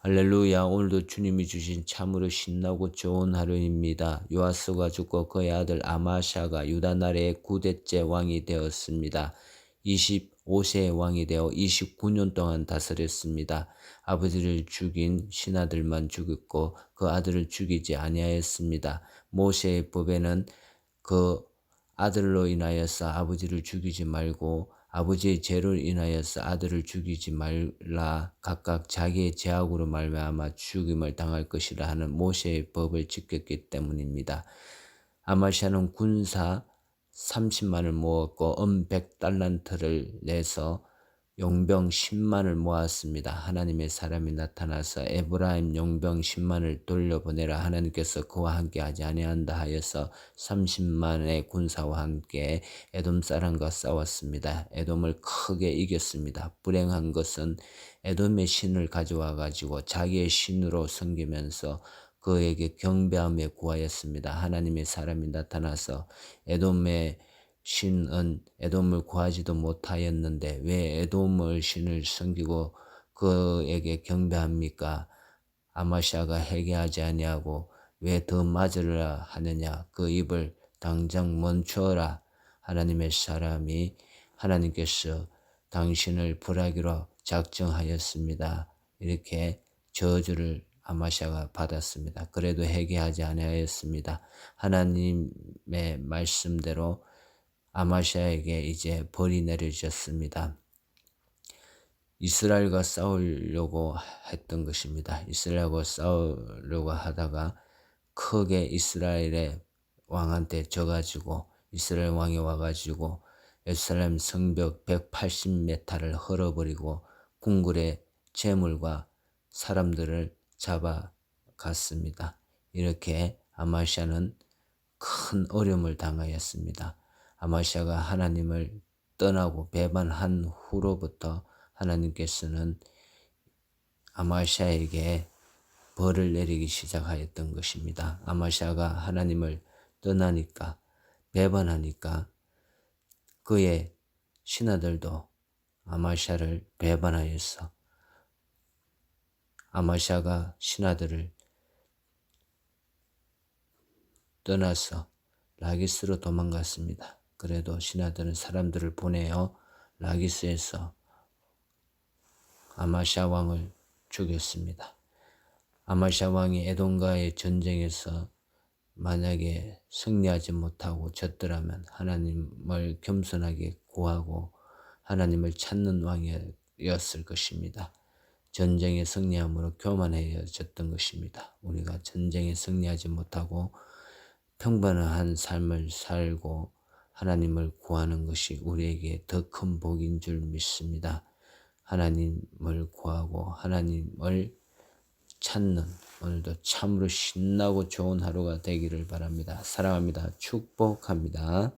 할렐루야 오늘도 주님이 주신 참으로 신나고 좋은 하루입니다. 요아스가 죽고 그의 아들 아마샤가 유다 나라의 9대째 왕이 되었습니다. 25세의 왕이 되어 29년 동안 다스렸습니다. 아버지를 죽인 신하들만 죽였고 그 아들을 죽이지 아니하였습니다. 모세의 법에는 그 아들로 인하여서 아버지를 죽이지 말고 아버지의 죄로 인하여서 아들을 죽이지 말라 각각 자기의 죄악으로 말미암아 죽임을 당할 것이라 하는 모세의 법을 지켰기 때문입니다. 아마샤는 군사 30만을 모았고 은 100달란트를 내서 용병 10만을 모았습니다. 하나님의 사람이 나타나서 에브라임 용병 10만을 돌려보내라 하나님께서 그와 함께 하지 아니한다 하여서 30만의 군사와 함께 에돔 사람과 싸웠습니다. 에돔을 크게 이겼습니다. 불행한 것은 에돔의 신을 가져와 가지고 자기의 신으로 섬기면서 그에게 경배함에 구하였습니다. 하나님의 사람이 나타나서 에돔의 신은 에돔을 구하지도 못하였는데 왜 에돔을 신을 섬기고 그에게 경배합니까? 아마샤가 회개하지 아니하고 왜 더 맞으라 하느냐? 그 입을 당장 멈추어라. 하나님의 사람이 하나님께서 당신을 불하기로 작정하였습니다. 이렇게 저주를 아마샤가 받았습니다. 그래도 회개하지 아니하였습니다. 하나님의 말씀대로 아마샤에게 이제 벌이 내려졌습니다. 이스라엘과 싸우려고 했던 것입니다. 이스라엘과 싸우려고 하다가 크게 이스라엘의 왕한테 져가지고 이스라엘 왕이 와가지고 예루살렘 성벽 180m를 헐어버리고 궁굴의 재물과 사람들을 잡아갔습니다. 이렇게 아마샤는 큰 어려움을 당하였습니다. 아마샤가 하나님을 떠나고 배반한 후로부터 하나님께서는 아마샤에게 벌을 내리기 시작하였던 것입니다. 아마샤가 하나님을 떠나니까 배반하니까 그의 신하들도 아마샤를 배반하였어. 아마샤가 신하들을 떠나서 라기스로 도망갔습니다. 그래도 신하들은 사람들을 보내어 라기스에서 아마샤 왕을 죽였습니다. 아마샤 왕이 에돔과의 전쟁에서 만약에 승리하지 못하고 졌더라면 하나님을 겸손하게 구하고 하나님을 찾는 왕이었을 것입니다. 전쟁에 승리함으로 교만해졌던 것입니다. 우리가 전쟁에 승리하지 못하고 평범한 삶을 살고 하나님을 구하는 것이 우리에게 더 큰 복인 줄 믿습니다. 하나님을 구하고 하나님을 찾는 오늘도 참으로 신나고 좋은 하루가 되기를 바랍니다. 사랑합니다. 축복합니다.